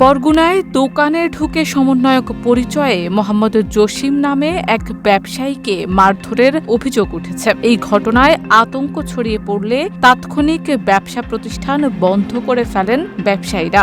বরগুনায় দোকানে ঢুকে সমন্বয়ক পরিচয়ে মোহাম্মদ জসিম নামে এক ব্যবসায়ীকে মারধরের অভিযোগ উঠেছে। এই ঘটনায় আতঙ্ক ছড়িয়ে পড়লে তাৎক্ষণিক ব্যবসা প্রতিষ্ঠান বন্ধ করে ফেলেন ব্যবসায়ীরা।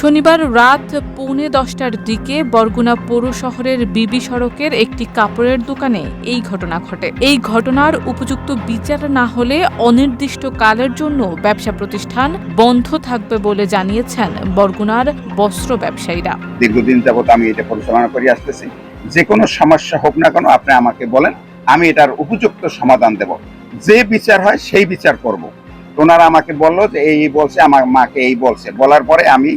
শনিবার রাত পৌনে দশটার দিকে বরগুনা পৌর শহরের বিবি সড়কের একটি কাপড়ের দোকানে এই ঘটনা ঘটে। এই ঘটনার উপযুক্ত বিচার না হলে অনির্দিষ্টকালের জন্য ব্যবসা প্রতিষ্ঠান বন্ধ থাকবে বলে জানিয়েছেন বরগুনার বস্ত্র ব্যবসায়ীরা। দীর্ঘদিন যাবত আমি এটা পরিচালনা করে আসতেছি। যে কোনো সমস্যা হোক না কেন আপনি আমাকে বলেন, আমি এটার উপযুক্ত সমাধান দেব। যে বিচার হয় সেই বিচার করব। ওনারা আমাকে বলল যে এই বলছে, আমার মাকে এই বলছে। বলার পরে আমি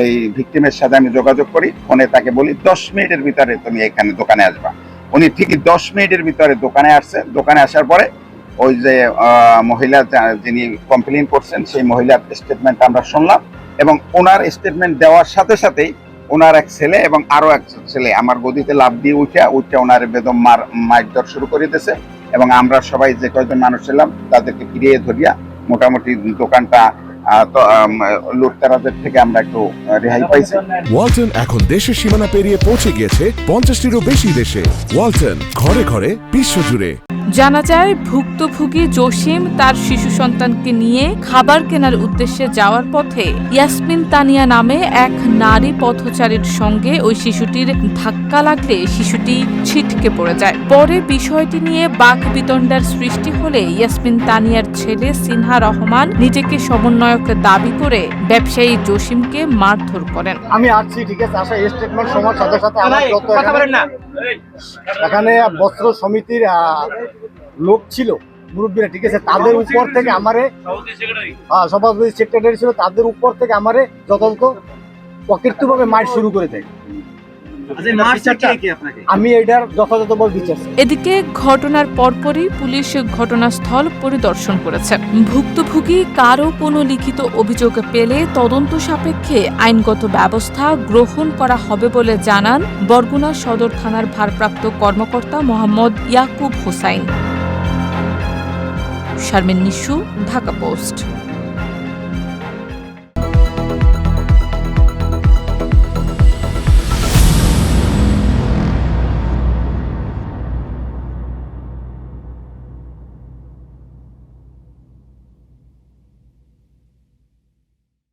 এই ভিকটিমের সাথে আমি যোগাযোগ করি, ফোনে তাকে বলি, দশ মিনিটের ভিতরে তুমি এখানে দোকানে আসবা। উনি ঠিকই দশ মিনিটের ভিতরে দোকানে আসছে। দোকানে আসার পরে ওই যে মহিলা যিনি কমপ্লেন করছেন, সেই মহিলার স্টেটমেন্ট আমরা শুনলাম এবং ওনার স্টেটমেন্ট দেওয়ার সাথে সাথেই ওনার এক ছেলে এবং আরও এক ছেলে আমার গদিতে লাভ দিয়ে উঠে উঠে ওনার বেদম মার, মারধর শুরু করে দিয়েছে এবং আমরা সবাই যে কয়জন মানুষ ছিলাম, তাদেরকে ফিরিয়ে ধরিয়া মোটামুটি দোকানটা লুটতারাদের থেকে আমরা একটু রেহাই পাইছি। ওয়ালটন এখন দেশের সীমানা পেরিয়ে পৌঁছে গিয়েছে পঞ্চাশটিরও বেশি দেশে। ওয়ালটন, ঘরে ঘরে, বিশ্বজুড়ে। জানা যায় ভুক্তভোগী জসিম তার শিশু সন্তানকে নিয়ে খাবার কেনার উদ্দেশ্যে যাওয়ার পথে ইয়াসমিন তানিয়া নামে এক নারী পথচারীর সঙ্গে ওই শিশুটির ধাক্কা লাগলে শিশুটি ছিটকে পড়ে যায়। পরে বিষয়টি নিয়ে বাক বিতণ্ডার সৃষ্টি হলে ইয়াসমিন তানিয়ার ছেলে সিনহা রহমান নিজেকে সমন্বয়ক দাবি করে ব্যবসায়ী জসিমকে মারধর করেন। আমি আসছি ঠিক আছে? আসা স্টেটমেন্ট সময়ের সাথে সাথে আমার যত এখানে- বস্ত্র সমিতির লোক ছিল, মুরব্বীরা, ঠিক আছে? তাদের উপর থেকে আমারে সভাপতি সেক্রেটারি ছিল, তাদের উপর থেকে আমারে যথাযথ অকৃত্যভাবে মার শুরু করে দেয়। আমি এটার বিচার এদিকে ঘটনার পরপরই পুলিশ ঘটনাস্থল পরিদর্শন করেছে। ভুক্তভোগী কারও কোনো লিখিত অভিযোগ পেলে তদন্ত সাপেক্ষে আইনগত ব্যবস্থা গ্রহণ করা হবে বলে জানান বরগুনা সদর থানার ভারপ্রাপ্ত কর্মকর্তা মোহাম্মদ ইয়াকুব হোসাইন। শারমিন নিশু ঢাকা পোস্ট।